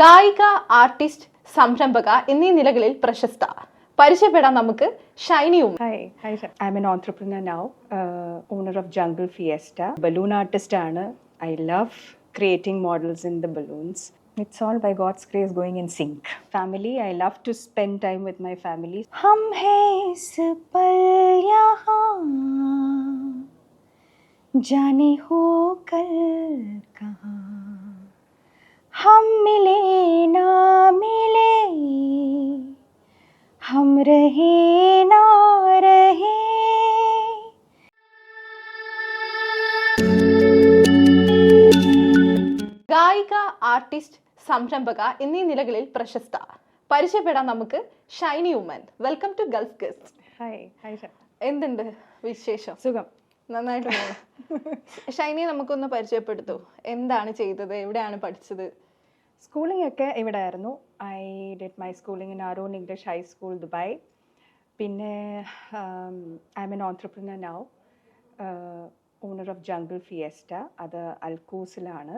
ഗായിക ആർട്ടിസ്റ്റ് സംരംഭക എന്നീ നിലകളിൽ പ്രശസ്ത. പരിചയപ്പെടാൻ നമുക്ക് ഷൈനിയും hi hi sir I am an entrepreneur now owner of Jungle Fiesta balloon artist ആണ്. I love creating models in the balloons it's all by God's grace going in sync family I love to spend time with my family ഹം ഹേ പൽ ജാനി ഹോ കൽ കഹാ हम मिले ना मिले हम रहे ना रहे ഗായിക ആർട്ടിസ്റ്റ് സംരംഭക എന്നീ നിലകളിൽ പ്രശസ്ത പരിചയപ്പെടാം നമുക്ക് Shiny Oommen welcome to Gulf guest hi hi sir എന്തുണ്ട് വിശേഷം സുഖം നന്നായിട്ട് ഷൈനി ഷൈനിയെ നമുക്കൊന്ന് പരിചയപ്പെടുത്തൂ. എന്താണ് ചെയ്തത്? എവിടെയാണ് പഠിച്ചത്? സ്കൂളിംഗ് ഒക്കെ ഇവിടെ ആയിരുന്നു I did my schooling in Our Own English High School Dubai പിന്നെ I am an entrepreneur now owner of Jungle Fiesta അത് അൽക്കൂസിലാണ്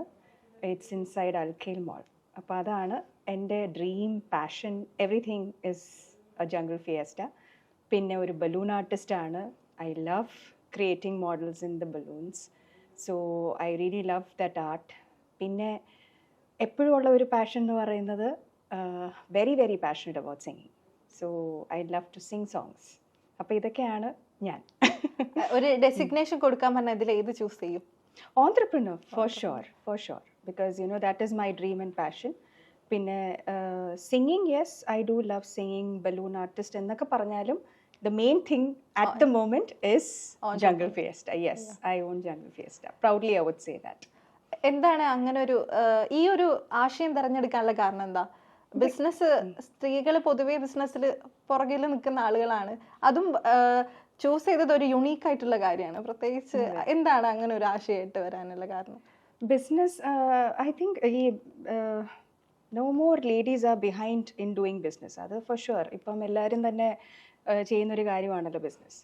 it's inside Al Khail mall അപ്പോൾ അതാണ് എന്റെ dream passion everything is a Jungle Fiesta പിന്നെ ഒരു balloon ആർട്ടിസ്റ്റാണ് I love creating models in the balloons so I really love that art പിന്നെ എപ്പോഴും ഉള്ള ഒരു പാഷൻ എന്ന് പറയുന്നത് very very passionate about singing so I love to sing songs അപ്പോൾ ഇതൊക്കെയാണ് ഞാൻ. ഒരു ഡെസിഗ്നേഷൻ കൊടുക്കാൻ പറഞ്ഞാൽ ഇതിൽ ഏത് ചൂസ് ചെയ്യും? Entrepreneur for sure for sure because you know that is my dream and passion പിന്നെ singing yes I do love singing balloon artist എന്നൊക്കെ പറഞ്ഞാലും the the moment is oh, Jungle okay. Fiesta. Yes, yeah. I own Jungle Fiesta. Proudly, I would say that. എന്താണ് അങ്ങനെ ഒരു ഈ ഒരു ആശയം തിരഞ്ഞെടുക്കാനുള്ള കാരണം എന്താ ബിസിനസ് സ്ത്രീകൾ പൊതുവേ ബിസിനസ്സിൽ പുറകിൽ നിൽക്കുന്ന ആളുകളാണ് അതും ചൂസ് ചെയ്തത് ഒരു യുണീക്ക് ആയിട്ടുള്ള കാര്യമാണ് പ്രത്യേകിച്ച് എന്താണ് അങ്ങനെ ഒരു ആശയമായിട്ട് വരാനുള്ള കാരണം ബിസിനസ് ഐ തിങ്ക് ഈ no more ladies are behind in doing business അത് ഫോർ ഷുവർ ഇപ്പം എല്ലാവരും തന്നെ ചെയ്യുന്നൊരു കാര്യമാണല്ലോ business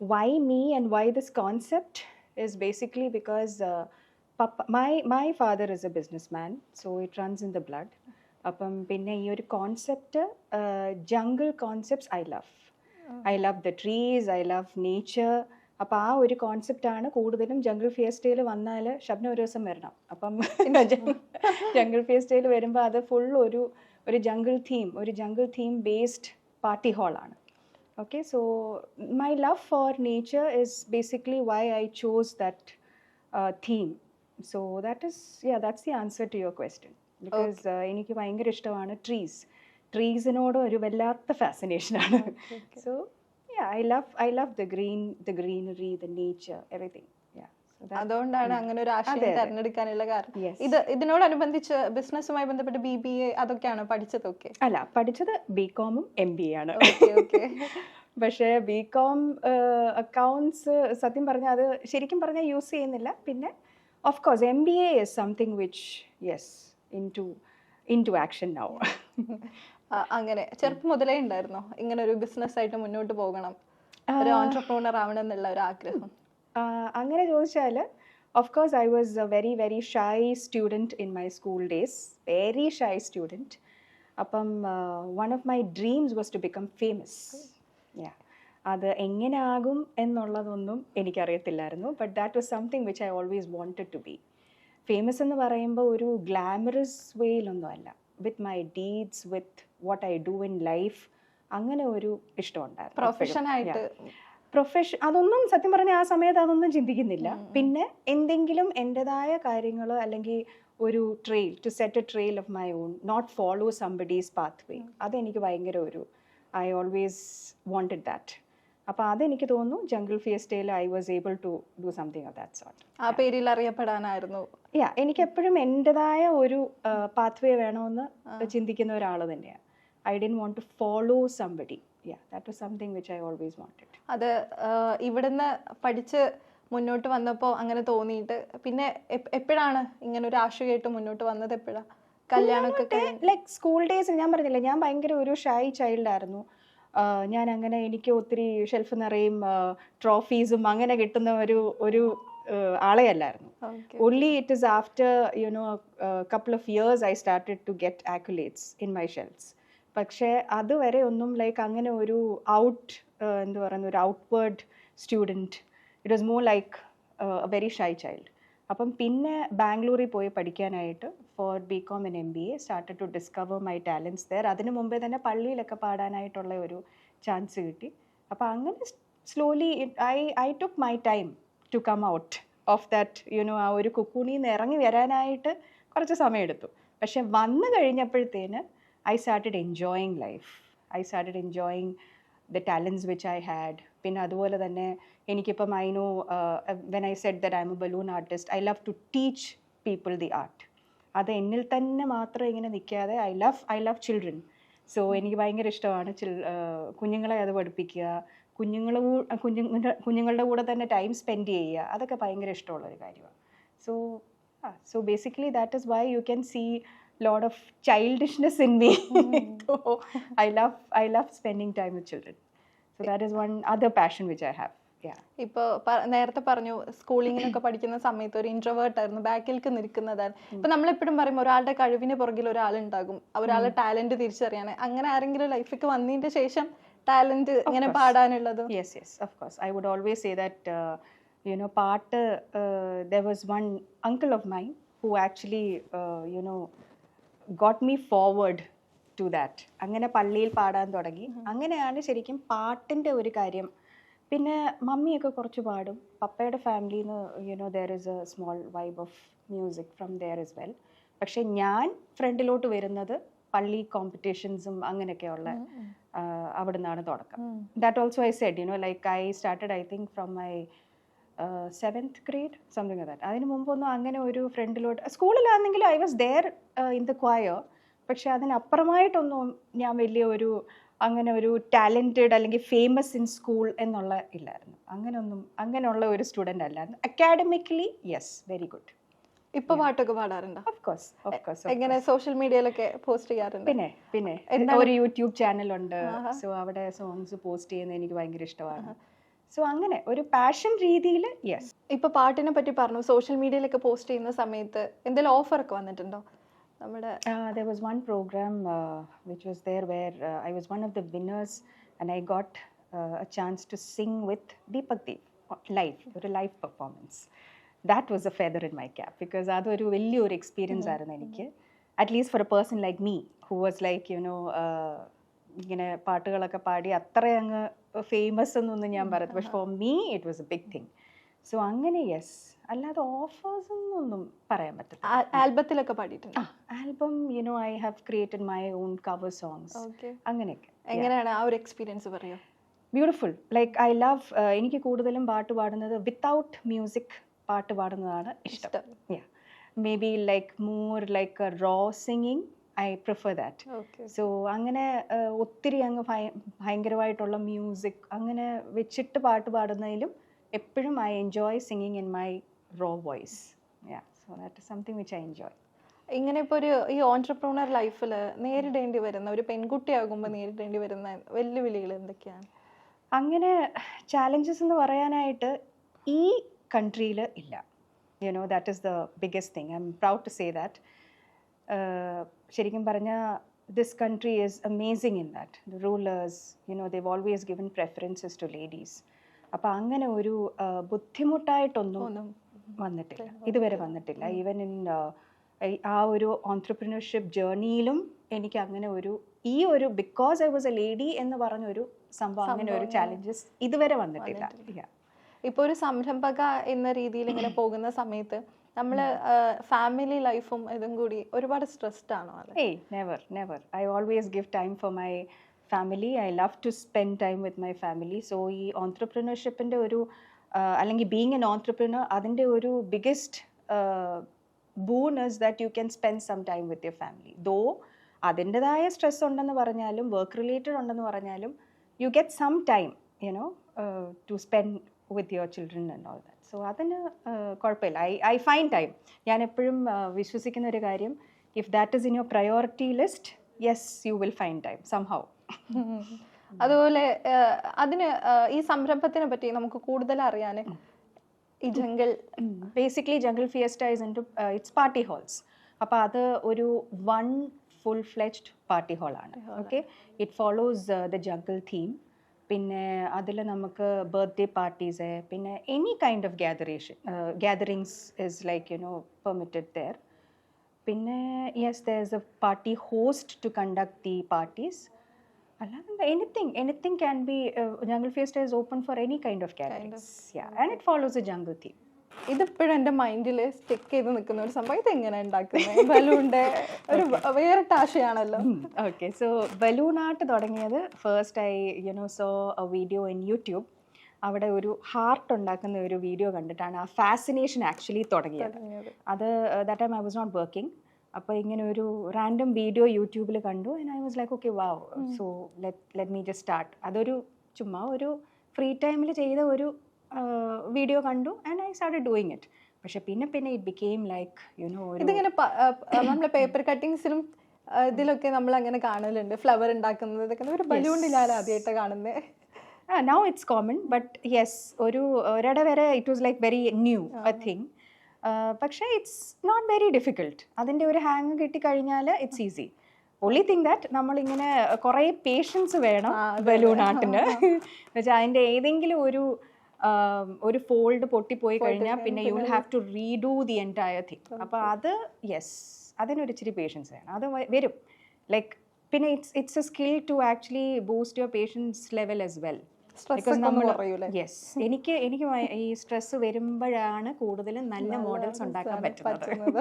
why me and why this concept is basically because papa my my father is a businessman so it runs in the blood അപ്പം പിന്നെ ഈ ഒരു concept jungle concepts I love I love the trees I love nature അപ്പം ആ ഒരു കോൺസെപ്റ്റാണ് കൂടുതലും jungle ഫിയസ്റ്റയിൽ വന്നാൽ ഷബ്ന ഒരു ദിവസം വരണം. അപ്പം ജംഗിൾ ഫിയസ്റ്റയിൽ വരുമ്പോൾ അത് ഫുൾ ഒരു ഒരു ജംഗിൾ തീം ഒരു ജംഗിൾ തീം ബേസ്ഡ് പാർട്ടി ഹാളാണ് okay so my love for nature is basically why i chose that uh, theme so that is yeah that's the answer to your question because uh, എനിക്ക് ഭയങ്കര ഇഷ്ടമാണ് trees ട്രീസിനോട് ഒരു വല്ലാത്ത ഫാസിനേഷനാണ് so I love I love the green the greenery the nature everything അതുകൊണ്ടാണ് അങ്ങനെ ഒരു ആശയം. തിരഞ്ഞെടുക്കാനുള്ള കാരണം. ഇത് ഇതിനോടനുബന്ധിച്ച് ബിസിനസ്സുമായി ബന്ധപ്പെട്ട് ബി ബി എ അതൊക്കെയാണ് പഠിച്ചതൊക്കെ? അല്ല പഠിച്ചത് ബി കോമും എം ബി എ ആണ്. പക്ഷേ ബി കോം അക്കൗണ്ട്സ് സത്യം പറഞ്ഞാൽ അത് ശരിക്കും പറഞ്ഞാൽ യൂസ് ചെയ്യുന്നില്ല. പിന്നെ of course M B A is something which yes into into action now അങ്ങനെ. ചെറുപ്പം മുതലേ ഉണ്ടായിരുന്നോ? ഇങ്ങനെ ഒരു ബിസിനസ് ആയിട്ട് മുന്നോട്ട് പോകണം. ഒരു ഓൺടർപ്രോണർ ആവണം എന്നുള്ള ഒരു ആഗ്രഹം. അങ്ങനെ ചോദിച്ചാൽ of course I was a very very shy student in my school days very shy student അപ്പം one of my dreams was to become famous yeah അത് എങ്ങനെ ആകും എന്നുള്ളതൊന്നും എനിക്കറിയത്തില്ലായിരുന്നു. But that was something which I always wanted to be famous എന്ന് പറയുമ്പോൾ ഒരു glamorous വേയിലൊന്നും അല്ല. With my deeds with what I do in life അങ്ങനെ ഒരു ഇഷ്ടമുണ്ടായിരുന്നു പ്രൊഫഷൻ ആയിട്ട് പ്രൊഫഷൻ അതൊന്നും സത്യം പറഞ്ഞാൽ ആ സമയത്ത് അതൊന്നും ചിന്തിക്കുന്നില്ല. പിന്നെ എന്തെങ്കിലും എന്റെതായ കാര്യങ്ങൾ അല്ലെങ്കിൽ ഒരു trail to set a trail of my own not follow somebody's path way അതെനിക്ക് ഭയങ്കര ഒരു ഐ ഓൾവേസ് വാണ്ടഡ് ദാറ്റ് അപ്പോൾ അതെനിക്ക് തോന്നുന്നു jungle ഫിയസ്റ്റയിൽ I was able to do something of that sort ആ പേരിൽ അറിയപ്പെടാനായിരുന്നു. യാ എനിക്ക് എപ്പോഴും എന്റെതായ ഒരു പാത്ത് വേ വേണമെന്ന് ചിന്തിക്കുന്ന ഒരാൾ തന്നെയാണ് I didn't want to follow somebody yeah that was something which I always wanted അത് ഇവിടുന്ന് പഠിച്ച് മുന്നോട്ട് വന്നപ്പോൾ അങ്ങനെ തോന്നിയിട്ട് പിന്നെ എപ്പോഴാണ് ഇങ്ങനെ ഒരു ആശയമായിട്ട് മുന്നോട്ട് വന്നത് എപ്പോഴാണ് കല്യാണമൊക്കെ ലൈക്ക് സ്കൂൾ ഡേയ്സ് ഞാൻ പറഞ്ഞില്ല ഞാൻ ഭയങ്കര ഒരു ഷൈ ചൈൽഡ് ആയിരുന്നു. ആഹ് ഞാൻ അങ്ങനെ എനിക്ക് ഒത്തിരി ഷെൽഫ് നിറയും ട്രോഫീസും അങ്ങനെ കിട്ടുന്ന ഒരു ഒരു ആളെ അല്ലായിരുന്നു. Only only it is after you know a, I couple of years i started to get പക്ഷേ അതുവരെ ഒന്നും ലൈക്ക് അങ്ങനെ ഒരു ഔട്ട് എന്ത് പറയുന്ന ഒരു outward student it was more like a very shy child അപ്പം പിന്നെ ബാംഗ്ലൂരിൽ പോയി പഠിക്കാനായിട്ട് for B com in M B A started to discover my talents there അതിനു മുമ്പേ തന്നെ പള്ളിയിലൊക്കെ പാടാനായിട്ടുള്ള ഒരു ചാൻസ് കിട്ടി. അപ്പോൾ അങ്ങനെ slowly I I took my time to come out of that you know ആ ഒരു കുക്കൂണിൽ നിന്ന് ഇറങ്ങി വരാനായിട്ട് കുറച്ച് സമയമെടുത്തു. പക്ഷെ വന്നു കഴിഞ്ഞപ്പോഴത്തേന് I started enjoying life. I started enjoying the talents which I had. പിന്നെ അതുപോലെ തന്നെ എനിക്കിപ്പം I know when I said that I am a balloon artist I love to teach people the art അത് എന്നിൽ തന്നെ മാത്രം ഇങ്ങനെ നിൽക്കാതെ I love I love children so എനിക്ക് ഭയങ്കര ഇഷ്ടമാണ് ചിൽ കുഞ്ഞുങ്ങളെ അത് പഠിപ്പിക്കുക. കുഞ്ഞുങ്ങളെ കുഞ്ഞുങ്ങളുടെ കുഞ്ഞുങ്ങളുടെ കൂടെ തന്നെ ടൈം സ്പെൻഡ് ചെയ്യുക. അതൊക്കെ ഭയങ്കര ഇഷ്ടമുള്ളൊരു കാര്യമാണ്. So so basically that is why you can see lot of childishness in me I love I love spending time with children so that is one other passion which I have ഇപ്പോൾ ഇപ്പൊ പ- നേരത്തെ പറഞ്ഞു സ്കൂളിങ്ങിനൊക്കെ പഠിക്കുന്ന സമയത്ത് ഒരു introvert ആയിരുന്നു ബാക്കിലേക്ക് നിൽക്കുന്നതാണ്. ഇപ്പൊ നമ്മളെപ്പോഴും പറയും ഒരാളുടെ കഴിവിന് പുറകിൽ ഒരാളുണ്ടാകും. ഒരാളുടെ ടാലന്റ് തിരിച്ചറിയാൻ അങ്ങനെ ആരെങ്കിലും ലൈഫിലേക്ക് വന്നതിന്റെ ശേഷം ടാലന്റ് ഇങ്ങനെ പാടാനുള്ളത്? Yes yes of course I would always say that that, പാട്ട് you know, part, uncle of there was one uncle of mine who actually, me forward to that me forward to that. അങ്ങനെ പള്ളിയിൽ പാടാൻ തുടങ്ങി. അങ്ങനെയാണ് ശരിക്കും പാട്ടിന്റെ ഒരു കാര്യം. പിന്നെ മമ്മിയൊക്കെ കുറച്ച് പാടും. പപ്പയുടെ ഫാമിലിയിൽ നിന്ന് you know there is a small vibe of music from there is well പക്ഷെ ഞാൻ ഫ്രണ്ടിലോട്ട് വരുന്നത് പള്ളി കോമ്പറ്റീഷൻസും അങ്ങനെയൊക്കെയുള്ള അവിടെ നിന്നാണ് തുടക്കം. that also I said, you like I started I think from from my grade something grade, something like that. അതിന് മുമ്പൊന്നും അങ്ങനെ ഒരു ഫ്രണ്ടിലോട്ട് സ്കൂളിലാണെങ്കിലും I was there in the choir പക്ഷെ അതിനപ്പുറമായിട്ടൊന്നും ഞാൻ വലിയ ഒരു അങ്ങനെ ഒരു ടാലന്റഡ് അല്ലെങ്കിൽ ഫേമസ് ഇൻ സ്കൂൾ എന്നുള്ള ഇല്ലായിരുന്നു. അങ്ങനെയൊന്നും അങ്ങനെയുള്ള ഒരു സ്റ്റുഡന്റ് അല്ലായിരുന്നു. അക്കാഡമിക്കലി യെസ് വെരി ഗുഡ് ഇപ്പൊ പാട്ടൊക്കെ പാടാറുണ്ടോ? ഓഫ് കോഴ്സ് ഓഫ് കോഴ്സ് എങ്ങനെ സോഷ്യൽ മീഡിയയിലൊക്കെ പോസ്റ്റ് ചെയ്യാറുണ്ട്? പിന്നെ പിന്നെ. ഒരു യൂട്യൂബ് ചാനലുണ്ട് സോ അവിടെ സോങ്സ് പോസ്റ്റ് ചെയ്യുന്നത് എനിക്ക് ഭയങ്കര ഇഷ്ടമാണ്. സോ അങ്ങനെ ഒരു പാഷൻ രീതിയിൽ യെസ് ഇപ്പൊ പാട്ടിനെ പറ്റി പറഞ്ഞു സോഷ്യൽ മീഡിയയിലൊക്കെ പോസ്റ്റ് ചെയ്യുന്ന സമയത്ത് എന്തെങ്കിലും ഓഫർ ഒക്കെ വന്നിട്ടുണ്ടോ? നമ്മുടെ there was one programme which was there where I was one of the winners and I got a chance to sing with Deepak Deep live ഒരു live performance that was a feather in my cap because അതൊരു വലിയൊരു experience ആയിരുന്നു എനിക്ക്. At least for a person like me who was like you know ഇങ്ങനെ പാട്ടുകളൊക്കെ പാടി അത്ര അങ്ങ് ഫേമസ് എന്നൊന്നും ഞാൻ പറയത്തില്ല. പക്ഷെ for me it was a big thing so അങ്ങനെ യെസ് അല്ലാതെ ഓഫേഴ്സ് എന്നൊന്നും പറയാൻ പറ്റില്ല ആൽബത്തിലൊക്കെ പാടിയിട്ടുണ്ട്? Album you know I have created my own cover songs അങ്ങനെയൊക്കെ. എങ്ങനെയാണ് ആ ഒരു എക്സ്പീരിയൻസ് പറയോ? ബ്യൂട്ടിഫുൾ ലൈക്ക് ഐ ലവ് എനിക്ക് കൂടുതലും പാട്ട് പാടുന്നത് വിത്തൗട്ട് മ്യൂസിക് പാട്ട് പാടുന്നതാണ് ഇഷ്ടം. ഇഷ്ടം. Maybe like more like raw singing I prefer that so അങ്ങനെ ഒത്തിരി അങ്ങ് ഭയ ഭയങ്കരമായിട്ടുള്ള മ്യൂസിക് അങ്ങനെ വെച്ചിട്ട് പാട്ട് പാടുന്നതിലും എപ്പോഴും I enjoy singing in my raw voice yeah so that is something which I enjoy ഇങ്ങനെ ഇപ്പോൾ ഒരു ഈ ഓൺട്രപ്രണർ ലൈഫിൽ നേരിടേണ്ടി വരുന്ന ഒരു പെൺകുട്ടിയാകുമ്പോൾ നേരിടേണ്ടി വരുന്ന വെല്ലുവിളികൾ എന്തൊക്കെയാണ്? അങ്ങനെ ചാലഞ്ചസ് എന്ന് പറയാനായിട്ട് ഈ കൺട്രിയിൽ ഇല്ല. You know that is the biggest thing I am proud to say that ശരിക്കും പറഞ്ഞാൽ this country is amazing in that the rulers you know they've always given preferences to ladies അപ്പോൾ അങ്ങനെ ഒരു ബുദ്ധിമുട്ടായിട്ടൊന്നും വന്നിട്ടില്ല. ഇതുവരെ വന്നിട്ടില്ല. ഈവൻ ഇൻ ആ ഒരു ഓൺട്രപ്രിനർഷിപ്പ് ജേർണിയിലും എനിക്ക് അങ്ങനെ ഒരു ഈ ഒരു because I was a lady എന്ന് പറഞ്ഞൊരു സംഭവം അങ്ങനെ ഒരു ചാലഞ്ചസ് ഇതുവരെ വന്നിട്ടില്ല. ഇപ്പോൾ ഒരു സംരംഭക എന്ന രീതിയിൽ ഇങ്ങനെ പോകുന്ന സമയത്ത് നമ്മൾ ഫാമിലി ലൈഫും ഇതും കൂടി ഒരുപാട് സ്ട്രെസ്ഡ് ആണോ ഏയ് never never I always give time for my family I love to spend time with my family so ഈ ഓൺട്രപ്രിനർഷിപ്പിന്റെ ഒരു അല്ലെങ്കിൽ ബീങ് എൻ ഓൺട്രപ്രണർ അതിന്റെ ഒരു biggest boon is that you can spend some time with your family though അതിന്റെതായ stress ഉണ്ടെന്ന് പറഞ്ഞാലും work related ഉണ്ടെന്ന് പറഞ്ഞാലും you get some time you know to spend with your children and all that so അതിന് കുഴപ്പമില്ല. I I fine time ഞാൻ എപ്പോഴും വിശ്വസിക്കുന്ന ഒരു കാര്യം if that is in your priority list yes you will find time somehow അതുപോലെ അതിന് ഈ സംരംഭത്തിനെ പറ്റി നമുക്ക് കൂടുതൽ അറിയാൻ ഈ Jungle basically Jungle Fiesta is into it's party halls അപ്പോൾ അത് ഒരു one full fledged party ഹോളാണ് okay it follows the jungle theme പിന്നെ അതിൽ നമുക്ക് ബർത്ത്ഡേ പാർട്ടീസ് പിന്നെ any kind of gathering gatherings is like you know permitted there പിന്നെ yes there is a party host to conduct the parties അല്ലാതെ anything anything can be Jungle Fiesta is open for any kind of gatherings and it follows a jungle theme ഇതിപ്പോഴും എന്റെ മൈൻഡിൽ stick ചെയ്ത് നിൽക്കുന്ന ഒരു സംഭവം. ഇത് എങ്ങനെ ഉണ്ടാക്കുന്നത് ഒരു വേറെ ആശയാണല്ലോ. ഓക്കെ സോ ബലൂൺ ആർട്ട് തുടങ്ങിയത് first I you know saw a video in YouTube അവിടെ ഒരു ഹാർട്ട് ഉണ്ടാക്കുന്ന ഒരു വീഡിയോ കണ്ടിട്ടാണ് ആ ഫാസിനേഷൻ ആക്ച്വലി തുടങ്ങിയത്. അത് that time I was not working അപ്പോൾ ഇങ്ങനെ ഒരു റാൻഡം വീഡിയോ യൂട്യൂബിൽ കണ്ടു. And I was like okay wow so let let me just start അതൊരു ചുമ്മാ ഒരു ഫ്രീ ടൈമിൽ ചെയ്ത ഒരു വീഡിയോ കണ്ടു and I start doing it പക്ഷെ പിന്നെ പിന്നെ it became like you know ഇതിങ്ങനെ നമ്മളെ പേപ്പർ കട്ടിങ്സിലും ഇതിലൊക്കെ നമ്മൾ അങ്ങനെ കാണലുണ്ട്. ഫ്ലവർ ഉണ്ടാക്കുന്നത് ഇതൊക്കെ. ഒരു ബലൂണിൽ ഞാൻ ആദ്യമായിട്ട് കാണുന്നത് now it's common but yes ഒരു ഒരിട വരെ it was like very new a thing പക്ഷേ ഇറ്റ്സ് നോട്ട് വെരി ഡിഫിക്കൾട്ട് അതിന്റെ ഒരു ഹാങ് കിട്ടിക്കഴിഞ്ഞാൽ it's easy only thing that നമ്മളിങ്ങനെ കുറേ പേഷ്യൻസ് വേണം ബലൂൺ ആർട്ടിന് എന്നുവെച്ചാൽ അതിന്റെ ഏതെങ്കിലും ഒരു ആം, ഒരു ഫോൾഡ് പൊട്ടിപ്പോയി കഴിഞ്ഞാൽ പിന്നെ you will have to redo the entire thing അപ്പോൾ അത് യെസ് അതിനൊരു ഇച്ചിരി പേഷ്യൻസ് വേണം. അത് വരും. ലൈക്ക് പിന്നെ it's it's a skill to actually boost your patience level as well yes എനിക്ക് എനിക്ക് ഈ സ്ട്രെസ് വരുമ്പോഴാണ് കൂടുതലും നല്ല മോഡൽസ് ഉണ്ടാക്കാൻ പറ്റുന്നത്.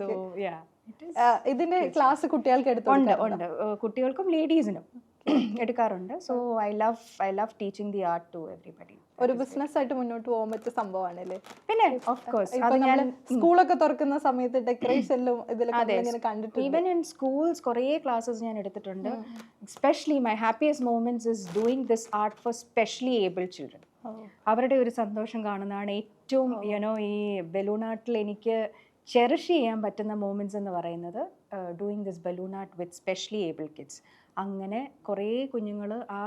സോ യാ ഇതിന്റെ ക്ലാസ് കുട്ടികൾക്ക് എടുത്തു ഉണ്ട് ഉണ്ട്. കുട്ടികൾക്കും ലേഡീസിനും എടുക്കാറുണ്ട്. So I love I love teaching the art to everybody ഒരു ബിസിനസ് ആയിട്ട് മുന്നോട്ട് പോകാൻ പറ്റിയ സംഭവമാണല്ലേ? പിന്നെ ഓഫ് കോഴ്സ് അത് ഞാൻ സ്കൂളൊക്കെ തുറക്കുന്ന സമയത്ത് ഡെക്കറേഷനിലും ഇതിലൊക്കെ കണ്ടിട്ടുണ്ട്. ഈവൻ ഇൻ സ്കൂൾസ് കുറേ ക്ലാസ്സസ് ഞാൻ എടുത്തിട്ടുണ്ട്. Especially my happiest moments is doing this art for specially able children അവരുടെ ഒരു സന്തോഷം കാണുന്നതാണ് ഏറ്റവും യുനോ ഈ ബലൂൺ ആർട്ടിൽ എനിക്ക് ചെറിഷ് ചെയ്യാൻ പറ്റുന്ന മൂമെന്റ്സ് എന്ന് പറയുന്നത് doing this balloon art with specially able kids അങ്ങനെ കുറേ കുഞ്ഞുങ്ങൾ ആ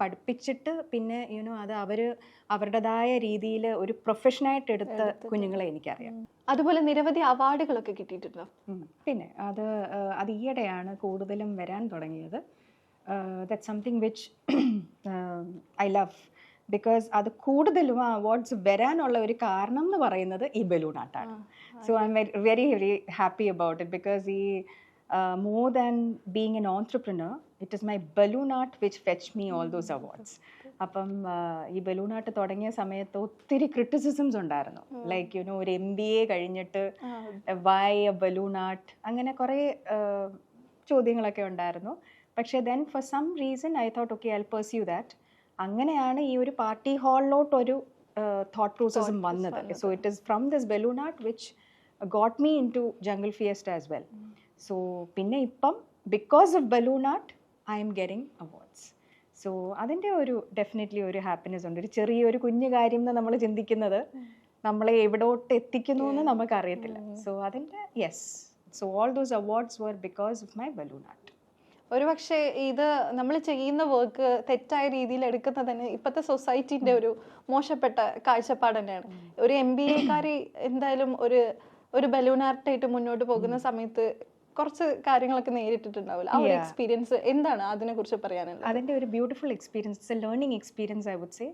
പഠിപ്പിച്ചിട്ട് പിന്നെ യുനോ അത് അവർ അവരുടേതായ രീതിയിൽ ഒരു പ്രൊഫഷനായിട്ട് എടുത്ത കുഞ്ഞുങ്ങളെ എനിക്കറിയാം. അതുപോലെ നിരവധി അവാർഡുകളൊക്കെ കിട്ടിയിട്ടുണ്ടോ? പിന്നെ അത് അത് ഈയിടെയാണ് കൂടുതലും വരാൻ തുടങ്ങിയത്. That something which I love because അത് കൂടുതലും ആ അവാർഡ്സ് വരാനുള്ള ഒരു കാരണം എന്ന് പറയുന്നത് ഈ balloon ആർട്ടാണ് so I am very very happy about it because ഈ more than being an entrepreneur, it is my balloon art which fetched me all those awards. അപ്പം ഈ ബലൂൺ ആർട്ട് തുടങ്ങിയ സമയത്ത് ഒത്തിരി ക്രിറ്റിസിസംസ് ഉണ്ടായിരുന്നു. ലൈക്ക് യു നോ ഒരു M B A കഴിഞ്ഞിട്ട് why a balloon art അങ്ങനെ കുറേ ചോദ്യങ്ങളൊക്കെ ഉണ്ടായിരുന്നു. പക്ഷേ then for some reason I thought okay I pursue that അങ്ങനെയാണ് ഈ ഒരു പാർട്ടി ഹാളിലോട്ടൊരു തോട്ട് പ്രോസസ്സും വന്നത്. So it is from this balloon art which got me into Jungle Fiesta as well so പിന്നെ ഇപ്പം because of balloon art I am getting awards so അതിന്റെ ഒരു ഡെഫിനറ്റ്ലി ഒരു ഹാപ്പിനെസ് ഉണ്ട്. ഒരു ചെറിയൊരു കുഞ്ഞു കാര്യം എന്ന് നമ്മൾ ചിന്തിക്കുന്നത് നമ്മളെ എവിടോട്ട് എത്തിക്കുന്നു എന്ന് നമുക്കറിയത്തില്ല. സോ അതിന്റെ yes so all those awards were because of my balloon art ഒരു പക്ഷേ ഇത് നമ്മൾ ചെയ്യുന്ന വർക്ക് തെറ്റായ രീതിയിൽ എടുക്കുന്നത് തന്നെ ഇപ്പോഴത്തെ സൊസൈറ്റിന്റെ ഒരു മോശപ്പെട്ട കാഴ്ചപ്പാട് തന്നെയാണ്. ഒരു എം ബി എക്കാരി എന്തായാലും ഒരു ഒരു ബലൂൺ ആർട്ടായിട്ട് മുന്നോട്ട് പോകുന്ന സമയത്ത് കുറച്ച് കാര്യങ്ങളൊക്കെ നേരിട്ടിട്ടുണ്ടാവില്ല. ആ ഒരു. എക്സ്പീരിയൻസ് എന്താണ് അതിനെ കുറിച്ച് പറയാനുള്ളത്? അതിന്റെ ഒരു beautiful experience learning experience I would say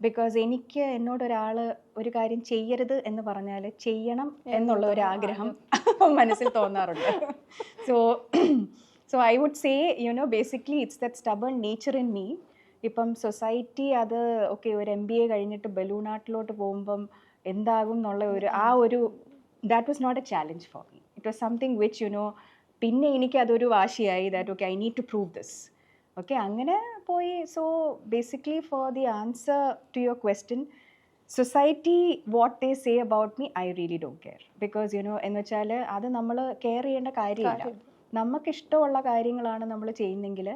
because എനിക്ക് എന്നോട് ഒരാൾ ഒരു കാര്യം ചെയ്യരുത് എന്ന് പറഞ്ഞാൽ ചെയ്യണം എന്നുള്ള ഒരു ആഗ്രഹം. മനസ്സിൽ തോന്നാറുണ്ട്. So so I would say you know basically it's that stubborn nature in me ഇപ്പം സൊസൈറ്റി അത് ഓക്കെ ഒരു എം ബി എ കഴിഞ്ഞിട്ട് ബലൂൺ ആർട്ടിലോട്ട് പോകുമ്പം എന്താകും എന്നുള്ള ഒരു ആ ഒരു that was not a challenge for me it was something which you know പിന്നെ എനിക്ക് അതൊരു വാശിയായി that okay I need to prove this okay അങ്ങനെ പോയി. So basically for the answer to your question society what they say about me I really don't care because you know എന്ന് വെച്ചാൽ അത് നമ്മൾ care ചെയ്യേണ്ട കാര്യമില്ല. നമുക്കിഷ്ടമുള്ള കാര്യങ്ങളാണ് നമ്മൾ ചെയ്യുന്നെങ്കിൽ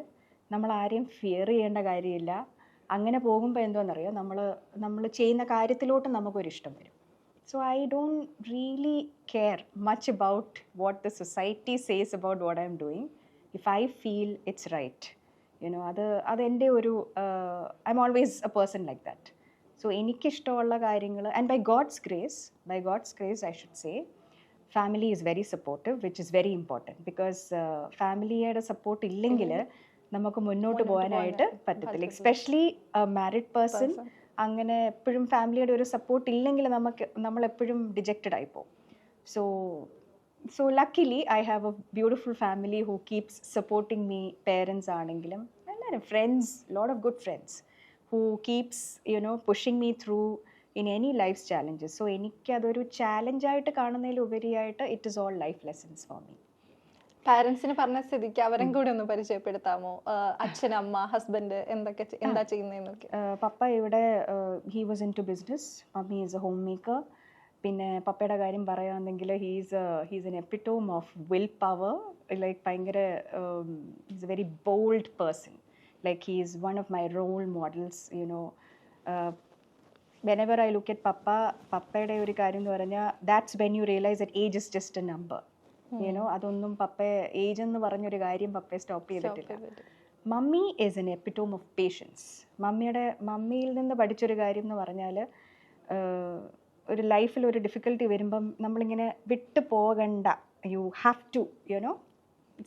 നമ്മൾ ആരെയും ഫിയർ ചെയ്യേണ്ട കാര്യമില്ല. അങ്ങനെ പോകുമ്പോൾ എന്തോന്നറിയോ? നമ്മൾ നമ്മൾ ചെയ്യുന്ന കാര്യത്തിലോട്ട് നമുക്കൊരിഷ്ടം വരും. So I don't really care much about what the society says about what I am doing if I feel it's right you know അത് അതെന്റെ ഒരു I am always a person like that so എനിക്കിഷ്ടമുള്ള കാര്യങ്ങൾ and by God's grace by God's grace I should say family is very supportive which is very important because ഫാമിലിയുടെ support ഇല്ലെങ്കിൽ നമുക്ക് മുന്നോട്ട് പോകാനായിട്ട് പറ്റത്തില്ല. എസ്പെഷ്യലി മാരിഡ് പേഴ്സൺ അങ്ങനെ എപ്പോഴും ഫാമിലിയുടെ ഒരു സപ്പോർട്ട് ഇല്ലെങ്കിൽ നമുക്ക് നമ്മൾ എപ്പോഴും ഡിജക്റ്റഡ് ആയി പോകും so so luckily I have a beautiful family who keeps supporting me parents ആണെങ്കിലും എല്ലാവരും friends lot of good friends who keeps you know pushing me through in any life challenges so എനിക്കതൊരു ചാലഞ്ചായിട്ട് കാണുന്നതിലുപരിയായിട്ട് it is all life lessons for me പാരന്റ്സിന് പറഞ്ഞ സ്ഥിതിക്ക് അവരും കൂടി ഒന്ന് പരിചയപ്പെടുത്താമോ? അച്ഛൻ അമ്മ ഹസ്ബൻഡ് എന്തൊക്കെ എന്താ ചെയ്യുന്നതെന്നൊക്കെ? പപ്പ ഇവിടെ he was into business mummy is a home maker പിന്നെ പപ്പയുടെ കാര്യം പറയുകയാണെങ്കിൽ he's he's an epitome of will power like ഭയങ്കര is a very bold person like he is one of my role models you know whenever I look at papa പപ്പയുടെ ഒരു കാര്യം എന്ന് പറഞ്ഞാൽ that's when you realise that age is just a number you know അതൊന്നും പപ്പയെ age എന്ന് പറഞ്ഞൊരു കാര്യം പപ്പയെ സ്റ്റോപ്പ് ചെയ്തിട്ടില്ല. Mummy is an epitome of patience മമ്മിയുടെ മമ്മിയിൽ നിന്ന് പഠിച്ചൊരു കാര്യം എന്ന് പറഞ്ഞാൽ ഒരു ലൈഫിൽ ഒരു ഡിഫിക്കൽട്ടി വരുമ്പം നമ്മളിങ്ങനെ വിട്ടു പോകണ്ട. You have to you know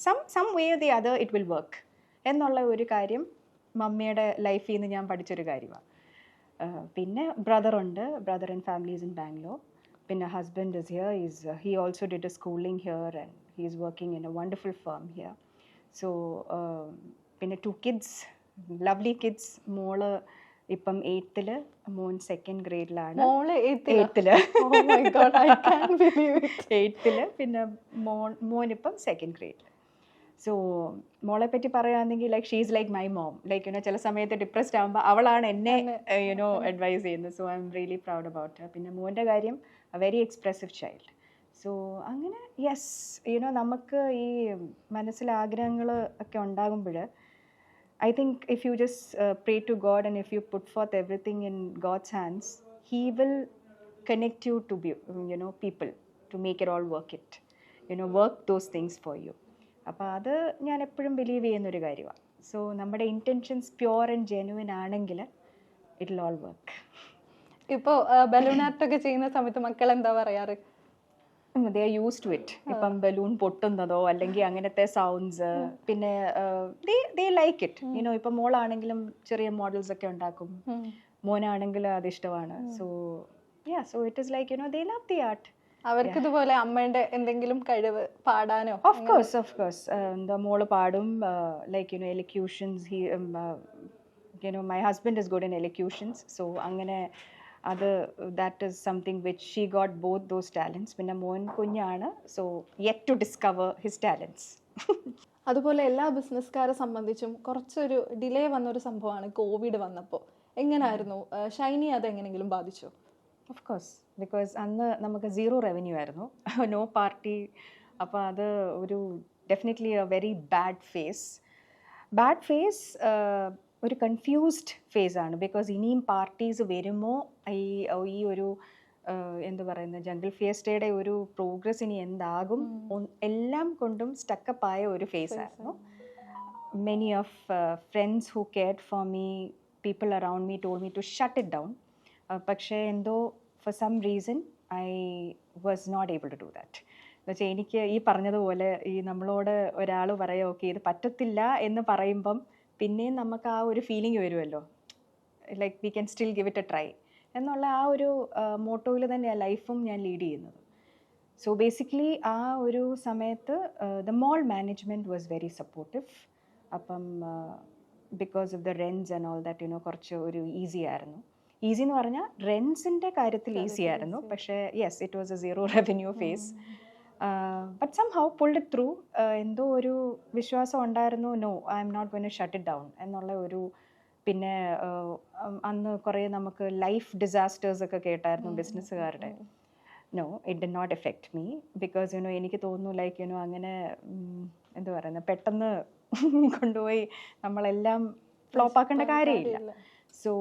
some some way the other it will work എന്നുള്ള ഒരു കാര്യം മമ്മിയുടെ ലൈഫിൽ നിന്ന് ഞാൻ പഠിച്ചൊരു കാര്യമാണ് പിന്നെ ബ്രദറുണ്ട് brother and families in Bangalore പിന്നെ husband is here is he also did a schooling here and he is working in a wonderful firm here so പിന്നെ ടു കിഡ്സ് ലവ്ലി കിഡ്സ് മോൾ ഇപ്പം എയ്ത്തിൽ മോൻ സെക്കൻഡ് ഗ്രേഡിലാണ്. എയ്ത്തിൽ പിന്നെ മോൻ മോൻ ഇപ്പം സെക്കൻഡ് ഗ്രേഡിൽ സോ മോളെ പറ്റി പറയുകയാണെങ്കിൽ like she is like my mom like you know ചില സമയത്ത് ഡിപ്രസ്ഡ് ആകുമ്പോൾ അവളാണ് എന്നെ യുനോ അഡ്വൈസ് ചെയ്യുന്നത്. So I'm really proud about പിന്നെ മോന്റെ കാര്യം വെരി എക്സ്പ്രസീവ് ചൈൽഡ് സോ അങ്ങനെ യെസ് യുനോ നമുക്ക് ഈ മനസ്സിൽ ആഗ്രഹങ്ങൾ ഒക്കെ ഉണ്ടാകുമ്പോൾ think if you just uh, pray to God and if you put forth everything in God's hands, He will connect you to be, you know people to make it all work it, you know work those things for you. അപ്പോൾ അത് ഞാൻ എപ്പോഴും believe ചെയ്യുന്ന ഒരു കാര്യമാണ് so നമ്മുടെ intentions pure and genuine ആണെങ്കിൽ it will all work ഇപ്പോ ബലൂൺ ആർട്ട് ഒക്കെ ചെയ്യുന്ന സമയത്ത് മക്കൾ എന്താ പറയാറ് they are use to it ഇപ്പം ബലൂൺ പൊട്ടുന്നതോ അല്ലെങ്കിൽ അങ്ങനത്തെ സൗണ്ട്സ് പിന്നെ ദേ ലൈക്ക് ഇറ്റ് യുനോ ഇപ്പം മോളാണെങ്കിലും ചെറിയ മോഡൽസ് ഒക്കെ ഉണ്ടാക്കും. മോനാണെങ്കിൽ അത് ഇഷ്ടമാണ്. So ya so it is like you know they love the art അവർക്ക് ഇതുപോലെ അമ്മയുടെ എന്തെങ്കിലും കഴിവ് പാടാനോ ഓഫ് കോഴ്സ് ഓഫ് കോഴ്സ് എന്താ മോൾ പാടും like you know elocutions he you know my husband is good in elocutions so അങ്ങനെ അത് that is something which she got both those talents പിന്നെ മോൻ കുഞ്ഞാണ് so yet to discover his talents അതുപോലെ എല്ലാ ബിസിനസ്സുകാരെ സംബന്ധിച്ചും കുറച്ചൊരു ഡിലേ വന്ന ഒരു സംഭവമാണ് കോവിഡ് വന്നപ്പോൾ. എങ്ങനെയായിരുന്നു ഷൈനി അത് എങ്ങനെയെങ്കിലും ബാധിച്ചോ? ഓഫ് കോഴ്സ് ബിക്കോസ് അന്ന് നമുക്ക് സീറോ റവന്യൂ ആയിരുന്നു. നോ പാർട്ടി അപ്പോൾ അത് ഒരു definitely a very bad phase bad phase ഒരു കൺഫ്യൂസ്ഡ് ഫേസ് ആണ്. ബിക്കോസ് ഇനിയും പാർട്ടീസ് വരുമോ? ഈ ഈ ഒരു എന്ത് പറയുന്നത്? ജനറൽ ഫിയസ്റ്റയുടെ ഒരു പ്രോഗ്രസ് ഇനി എന്താകും? എല്ലാം കൊണ്ടും സ്റ്റക്കപ്പ് ആയ ഒരു ഫേസ് ആയിരുന്നു. Many of friends who who for me people people me told me to shut it down down. പക്ഷേ എന്തോ for some reason I was not able to do that എന്നുവെച്ചാൽ എനിക്ക് ഈ പറഞ്ഞതുപോലെ ഈ നമ്മളോട് ഒരാൾ പറയുക ഓക്കെ ഇത് പറ്റത്തില്ല എന്ന് പറയുമ്പം പിന്നെയും നമുക്ക് ആ ഒരു ഫീലിംഗ് വരുമല്ലോ like we can still give it a try എന്നുള്ള ആ ഒരു മോട്ടോയിൽ തന്നെയാണ് ലൈഫും ഞാൻ ലീഡ് ചെയ്യുന്നത്. സോ ബേസിക്കലി ആ ഒരു സമയത്ത് the mall management was very supportive അപ്പം because of the rents and all that you know കുറച്ച് ഒരു ഈസി ആയിരുന്നു. ഈസി എന്ന് പറഞ്ഞാൽ റെൻസിന്റെ കാര്യത്തിൽ ഈസി ആയിരുന്നു. പക്ഷേ yes it was a zero revenue phase but somehow pulled it through എന്തോ ഒരു വിശ്വാസം ഉണ്ടായിരുന്നു no I'm not going shut it down എന്നുള്ള ഒരു പിന്നെ അന്ന് കുറേ നമുക്ക് ലൈഫ് ഡിസാസ്റ്റേഴ്സ് ഒക്കെ കേട്ടായിരുന്നു ബിസിനസ്സുകാരുടെ no it did not effect me because you know എനിക്ക് തോന്നുന്നു ലൈക്ക് യുനോ അങ്ങനെ എന്താ പറയുന്നത് പെട്ടെന്ന് കൊണ്ടുപോയി നമ്മളെല്ലാം ഫ്ലോപ്പ് ആക്കേണ്ട കാര്യമില്ല. So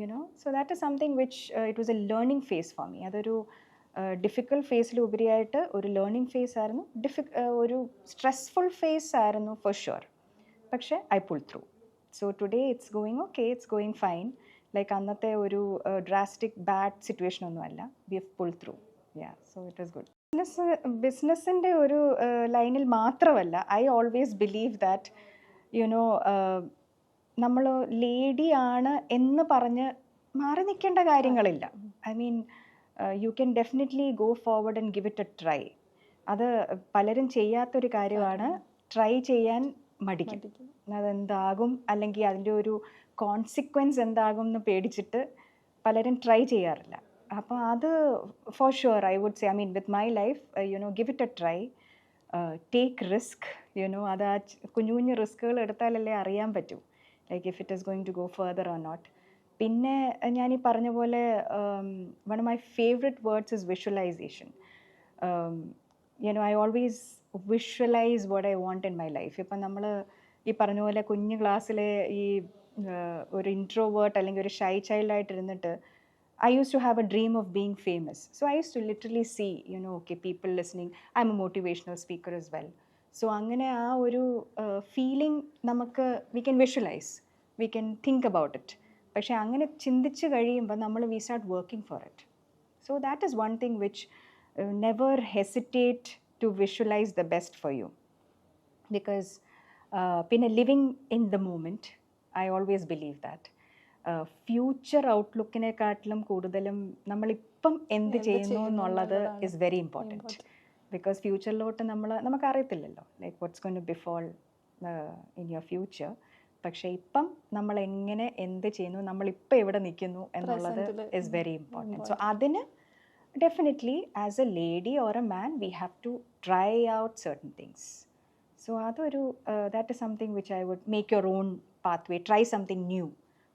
you know so that is something which it was a learning phase for me അതൊരു ഡിഫിക്കൽട്ട് ഫേസിലുപരിയായിട്ട് ഒരു ലേണിംഗ് ഫേസ് ആയിരുന്നു. ഡിഫി ഒരു സ്ട്രെസ്ഫുൾ ഫേസ് ആയിരുന്നു ഫോർ ഷുവർ പക്ഷേ I pull through so today it's going okay it's going fine like അന്നത്തെ ഒരു ഡ്രാസ്റ്റിക് ബാഡ് സിറ്റുവേഷൻ ഒന്നും അല്ല. We have pull through yeah so it is good business ബിസിനസ്സിന്റെ ഒരു ലൈനിൽ മാത്രമല്ല I always believe that you know നമ്മൾ ലേഡിയാണ് എന്ന് പറഞ്ഞ് മാറി നിൽക്കേണ്ട കാര്യങ്ങളില്ല. I mean you can definitely go forward and give it a try അത് പലരും ചെയ്യാത്തൊരു കാര്യമാണ് ട്രൈ ചെയ്യാൻ മടിക്കും. അതെന്താകും? അല്ലെങ്കിൽ അതിന്റെ ഒരു കോൺസിക്വൻസ് എന്താകും എന്ന് പേടിച്ചിട്ട് പലരും ട്രൈ ചെയ്യാറില്ല. അപ്പോൾ അത് for sure I would say I mean with my life you know give it a try take risk you know അത് ആ കുഞ്ഞു കുഞ്ഞു റിസ്കുകൾ എടുത്താലല്ലേ അറിയാൻ പറ്റൂ. Like if it is going to go further or not പിന്നെ ഞാൻ ഈ പറഞ്ഞ പോലെ one of my favourite words is visualisation you I always visualise what I want in my life ഇപ്പം നമ്മൾ ഈ പറഞ്ഞ പോലെ കുഞ്ഞു ക്ലാസ്സിലെ ഈ ഒരു ഇൻട്രോവേർട്ട് അല്ലെങ്കിൽ ഒരു ഷൈ ചൈൽഡായിട്ട് ഇരുന്നിട്ട് use to have a dream of being famous so I use to literally literally you know okay people listening I'm a motivational speaker is well so അങ്ങനെ ആ ഒരു ഫീലിംഗ് നമുക്ക് we can visualise we can think about it പക്ഷേ അങ്ങനെ ചിന്തിച്ച് കഴിയുമ്പോൾ നമ്മൾ we start working for it so that is one thing which never hesitate to visualise the best for you because പിന്നെ living in the moment I always believe that future ഔട്ട്ലുക്കിനെക്കാട്ടിലും കൂടുതലും നമ്മളിപ്പം എന്ത് ചെയ്യുന്നു എന്നുള്ളത് ഇസ് വെരി ഇമ്പോർട്ടന്റ് ബിക്കോസ് ഫ്യൂച്ചറിലോട്ട് നമ്മൾ നമുക്കറിയത്തില്ലല്ലോ like what's gonna befall in your future പക്ഷേ ഇപ്പം നമ്മൾ എങ്ങനെ എന്ത് ചെയ്യുന്നു നമ്മളിപ്പോൾ എവിടെ നിൽക്കുന്നു എന്നുള്ളത് ഇസ് വെരി ഇമ്പോർട്ടന്റ് സോ അതിന് definitely as a lady or a man we have to try out certain things so അതൊരു that is something which I would make your own path way try something new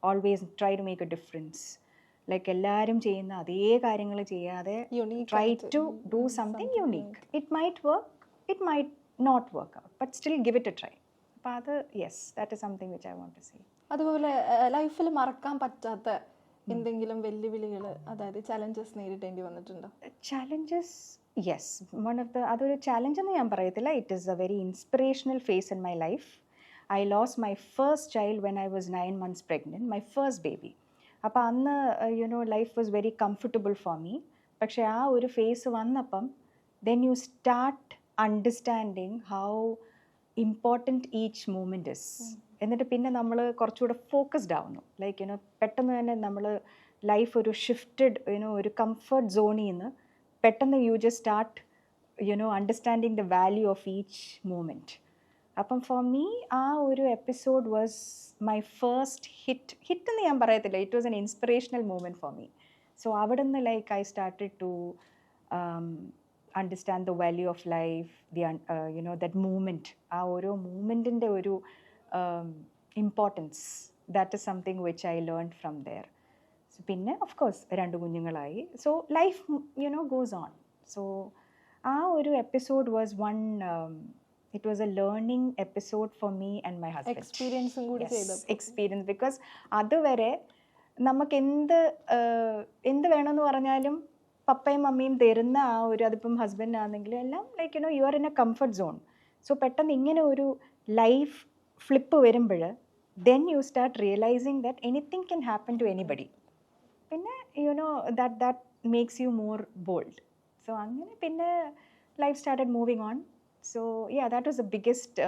always try to make a difference like എല്ലാവരും ചെയ്യുന്ന അതേ കാര്യങ്ങൾ ചെയ്യാതെ try to do something unique it might work it might not work out but still give it a try അപ്പോൾ അത് yes that is something which I want to see അതുപോലെ ലൈഫിൽ മറക്കാൻ പറ്റാത്ത എന്തെങ്കിലും വെല്ലുവിളികൾ അതായത് ചലഞ്ചസ് നേരിടേണ്ടി വന്നിട്ടുണ്ടോ? Challenges yes one of the അതൊരു ചലഞ്ച് എന്ന് ഞാൻ പറയത്തില്ല. It is a very inspirational phase in my life I lost my first child when I was nine months pregnant my first baby അപ്പോൾ അന്ന് you know life was very comfortable for me പക്ഷേ ആ ഒരു phase വന്നപ്പം then you start understanding how important each moment is എന്നിട്ട് പിന്നെ നമ്മൾ കുറച്ചുകൂടെ ഫോക്കസ്ഡ് ആവുന്നു. ലൈക്ക് യുനോ പെട്ടെന്ന് തന്നെ നമ്മൾ ലൈഫ് ഒരു ഷിഫ്റ്റഡ് യുനോ ഒരു കംഫർട്ട് സോണിൽ നിന്ന് പെട്ടെന്ന് you just start you know understanding the value of each moment അപ്പം ഫോർ മീ ആ ഒരു episode was my first hit hit എന്ന് ഞാൻ പറയത്തില്ല. It was an inspirational moment for me so അവിടെ നിന്ന് like I started to understand the value of life the you know that moment ആ ഓരോ മൂമെന്റിന്റെ ഒരു importance that is something which I learn from there പിന്നെ of course രണ്ട് കുഞ്ഞുങ്ങളായി. So life you know goes on so ആ ഒരു episode was one it was a learning episode for me and my husband എക്സ്പീരിയൻസും കൂടി experience because അതുവരെ നമുക്ക് എന്ത് ആഹ്, എന്ത് വേണമെന്ന് പറഞ്ഞാലും പപ്പയും മമ്മിയും തരുന്ന ആ ഒരു അതിപ്പം ഹസ്ബൻഡ് ആണെങ്കിലും എല്ലാം like you know you are in a comfort zone so പെട്ടെന്ന് ഇങ്ങനെ ഒരു ലൈഫ് ഫ്ലിപ്പ് വരുമ്പോൾ then you start realising that anything can happen to anybody പിന്നെ you know that that makes you more bold so അങ്ങനെ പിന്നെ life started moving on so yeah that was the biggest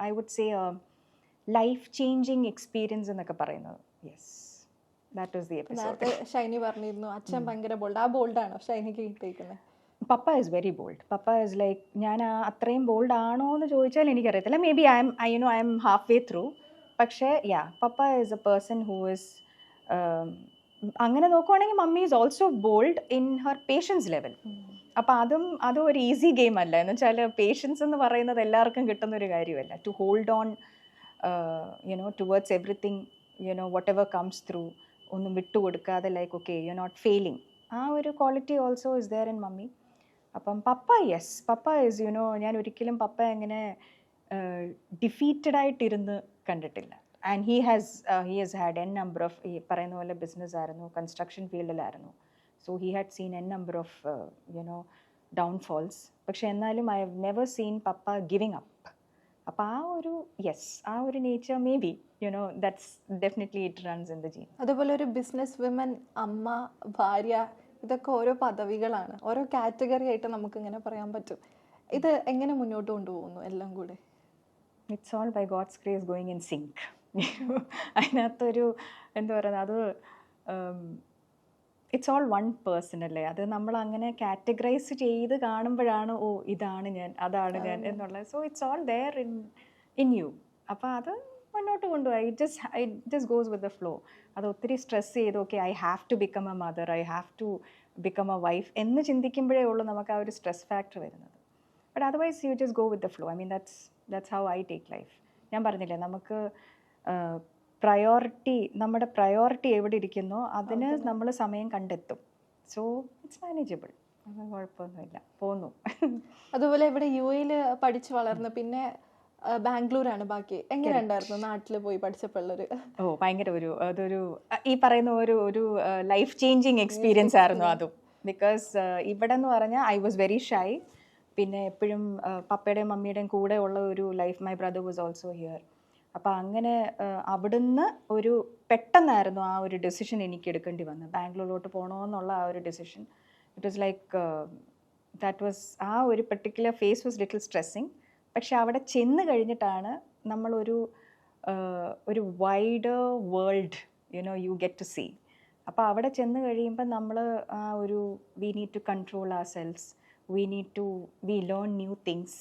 I would say life changing experience എന്നൊക്കെ പറയുന്നത്. Yes that was the episode Shiny പറഞ്ഞിരുന്നു അച്ഛൻ ഭയങ്കര bold ആ ബോൾഡാണോ ഷൈനിക്ക് കിട്ടിയിരിക്കുന്നത് papa is very bold papa is like ഞാൻ അത്രയും ബോൾഡ് ആണോ എന്ന് ചോദിച്ചാൽ എനിക്കറിയത്തില്ല. Maybe I'm I know I'm halfway through പക്ഷേ yeah papa is a person who is അങ്ങനെ നോക്കുവാണെങ്കിൽ mummy is also bold in her patience level അപ്പം അതും അതും ഒരു ഈസി ഗെയിം അല്ല. എന്ന് വെച്ചാൽ പേഷ്യൻസ് എന്ന് പറയുന്നത് എല്ലാവർക്കും കിട്ടുന്ന ഒരു കാര്യമല്ല. To hold on you know towards everything you know whatever comes through ഒന്നും വിട്ടുകൊടുക്കാതെ like okay you not failing ആ ഒരു quality also is there in mummy അപ്പം papa yes papa is you know ഞാൻ ഒരിക്കലും പപ്പ എങ്ങനെ ഡിഫീറ്റഡ് ആയിട്ടിരുന്ന് കണ്ടിട്ടില്ല. And he has he has had an number of ഈ പറയുന്ന പോലെ ബിസിനസ് ആയിരുന്നു construction ഫീൽഡിലായിരുന്നു so he had seen an number of you know downfalls പക്ഷെ എന്നാലും I have never seen papa giving up അപ്പോൾ ആ ഒരു യെസ് ആ ഒരു nature maybe you know that's definitely it runs in the gene അതുപോലെ ഒരു ബിസിനസ് വിമൻ അമ്മ ഭാര്യ ഇതൊക്കെ ഓരോ പദവികളാണ്. ഓരോ കാറ്റഗറി ആയിട്ട് നമുക്ക് ഇങ്ങനെ പറയാൻ പറ്റും. ഇത് എങ്ങനെ മുന്നോട്ട് കൊണ്ടുപോകുന്നു എല്ലാം കൂടെ? It's all by God's grace going in sync അതിനകത്തൊരു എന്താ പറയുന്നത് അത് ഇറ്റ്സ് ഓൾ വൺ പേഴ്സൺ അല്ലേ? അത് നമ്മൾ അങ്ങനെ കാറ്റഗറൈസ് ചെയ്ത് കാണുമ്പോഴാണ് ഓ ഇതാണ് ഞാൻ അതാണ് ഞാൻ എന്നുള്ളത് so it's all there in in you അപ്പോൾ അത് മുന്നോട്ട് കൊണ്ടുപോയി. It just it just goes with the flow അത് ഒത്തിരി സ്ട്രെസ് ചെയ്ത് okay I have to become a mother I have to become a wife എന്ന് ചിന്തിക്കുമ്പോഴേ ഉള്ളൂ നമുക്ക് ആ ഒരു സ്ട്രെസ് ഫാക്ടർ വരുന്നത്. But otherwise you just go with the flow I mean that's that's how I take life ഞാൻ പറഞ്ഞില്ലേ നമുക്ക് പ്രയോറിറ്റി നമ്മുടെ പ്രയോറിറ്റി എവിടെ ഇരിക്കുന്നോ അതിന് നമ്മൾ സമയം കണ്ടെത്തും. സോ ഇറ്റ്സ് മാനേജബിൾ കുഴപ്പമൊന്നുമില്ല. പോന്നു. അതുപോലെ ഇവിടെ യു എയിൽ പഠിച്ചു വളർന്നു പിന്നെ ബാംഗ്ലൂർ ബാംഗ്ലൂരാണ് ബാക്കി. എങ്ങനെ ഉണ്ടായിരുന്നു നാട്ടിൽ പോയി പഠിച്ചപ്പോഴുള്ളൊരു? ഓ ഭയങ്കര ഒരു അതൊരു ഈ പറയുന്ന ഒരു ഒരു ലൈഫ് ചേഞ്ചിങ് എക്സ്പീരിയൻസ് ആയിരുന്നു അതും. ബിക്കോസ് ഇവിടെ എന്ന് പറഞ്ഞാൽ ഐ വാസ് വെരി ഷൈ പിന്നെ എപ്പോഴും പപ്പയുടെയും മമ്മിയുടെയും കൂടെ ഉള്ള ഒരു life my brother was also here അപ്പോൾ അങ്ങനെ അവിടുന്ന് ഒരു പെട്ടെന്നായിരുന്നു ആ ഒരു ഡെസിഷൻ എനിക്ക് എടുക്കേണ്ടി വന്നത്. ബാംഗ്ലൂരിലോട്ട് പോകണമെന്നുള്ള ആ ഒരു decision it was like that was ആ ഒരു particular phase was little stressing പക്ഷെ അവിടെ ചെന്ന് കഴിഞ്ഞിട്ടാണ് നമ്മളൊരു ഒരു wider world you know you get to see അപ്പോൾ അവിടെ ചെന്ന് കഴിയുമ്പോൾ നമ്മൾ ആ ഒരു വി നീഡ് ടു കൺട്രോൾ ആ cells we need to we learn new things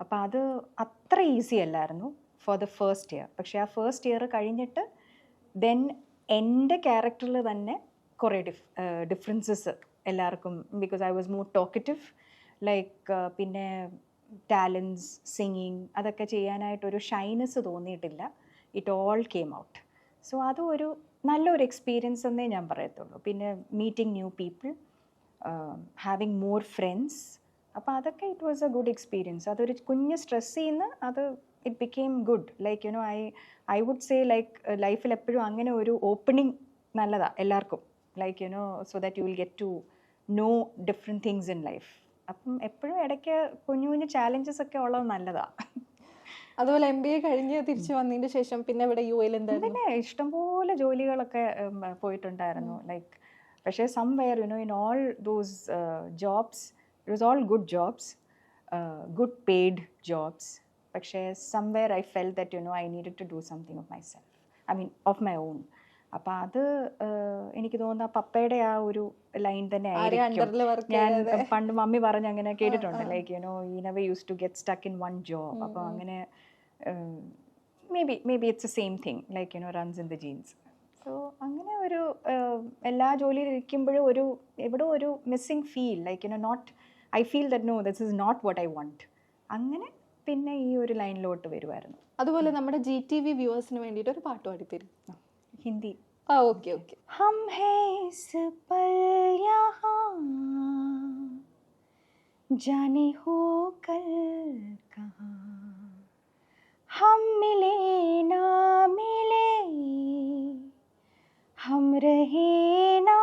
അപ്പോൾ അത് അത്ര ഈസി അല്ലായിരുന്നു. ഫോർ ദ ഫസ്റ്റ് ഇയർ പക്ഷേ ആ ഫസ്റ്റ് ഇയർ കഴിഞ്ഞിട്ട് ദെൻ എന്റെ ക്യാരക്ടറിൽ തന്നെ കുറേ ഡിഫ് ഡിഫറൻസസ് എല്ലാവർക്കും because I was more talkative like പിന്നെ ടാലൻസ് സിംഗിങ് അതൊക്കെ ചെയ്യാനായിട്ടൊരു ഷൈനസ് തോന്നിയിട്ടില്ല. It all came out so അതും ഒരു നല്ലൊരു എക്സ്പീരിയൻസ് എന്നേ ഞാൻ പറയത്തുള്ളൂ. പിന്നെ meeting new people having more friends അപ്പോൾ അതൊക്കെ it was a good experience അതൊരു കുഞ്ഞ് സ്ട്രെസ് ചെയ്യുന്ന അത് it became good like you know I I would say like ലൈഫിൽ എപ്പോഴും അങ്ങനെ ഒരു ഓപ്പണിങ് നല്ലതാണ് എല്ലാവർക്കും like you know so that you will get to know different things in life അപ്പം എപ്പോഴും ഇടയ്ക്ക് കുഞ്ഞു കുഞ്ഞു ചാലഞ്ചസ് ഒക്കെ ഉള്ളത് നല്ലതാണ് അതുപോലെ എം ബി എ കഴിഞ്ഞ് തിരിച്ചു വന്നതിന് ശേഷം പിന്നെ ഇവിടെ യു എൽ എന്തായിരുന്നു? പിന്നെ ഇഷ്ടംപോലെ ജോലികളൊക്കെ പോയിട്ടുണ്ടായിരുന്നു. ലൈക്ക് പക്ഷേ somewhere you know in all those jobs it was all good jobs good paid jobs പക്ഷേ somewhere I felt that you know I need to do something of myself I mean of my own അപ്പം അത് എനിക്ക് തോന്നുന്ന പപ്പയുടെ ആ ഒരു line തന്നെ ആയിരിക്കും. ഞാൻ പണ്ട് മമ്മി പറഞ്ഞ് അങ്ങനെ കേട്ടിട്ടുണ്ട്. Like you know we never use to get stuck in one job അപ്പോൾ അങ്ങനെ maybe maybe it's a same thing like you know runs in the genes so അങ്ങനെ ഒരു എല്ലാ ജോലിയിൽ ഇരിക്കുമ്പോഴും ഒരു എവിടെ ഒരു missing feel like you know not I feel that no this is not what I want അങ്ങനെ പിന്നെ ഈ ഒരു ലൈനിലോട്ട് വരുമായിരുന്നു അതുപോലെ നമ്മുടെ ജി ടി വി വ്യൂവേഴ്സിന് വേണ്ടിയിട്ട് ഒരു പാട്ട് പാടിത്തരും ഹിന്ദി ആ ഓക്കെ ഓക്കെ हम हैं इस पल यहाँ जाने हो कल कहाँ हम मिले ना मिले हम रहे ना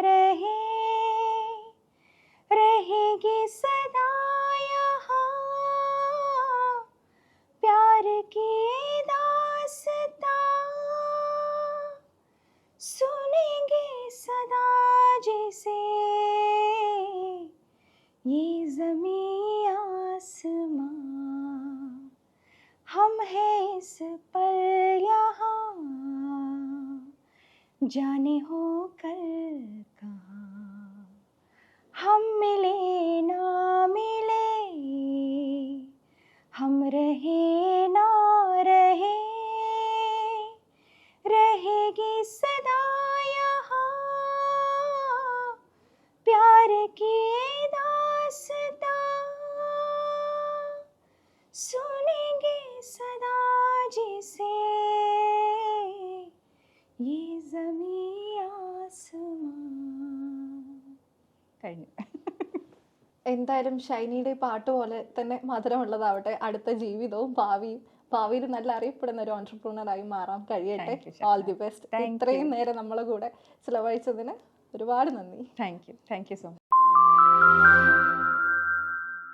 रहे रहेगी सदा हम हैं इस पल यहाँ। जाने हो എന്തായാലും ഷൈനിയുടെ പാട്ട് പോലെ തന്നെ മധുരമുള്ളതാവട്ടെ. അടുത്ത ജീവിതവും ഭാവിയും ഭാവിയിൽ നല്ല അറിയപ്പെടുന്ന ഒരു ഓൺട്രപ്രൂണറായി മാറാൻ കഴിയട്ടെ. ഓൾ ദി ബെസ്റ്റ് ഇത്രയും നേരം നമ്മളെ കൂടെ ചിലവഴിച്ചതിന് ഒരുപാട് നന്ദി. Thank you thank you so much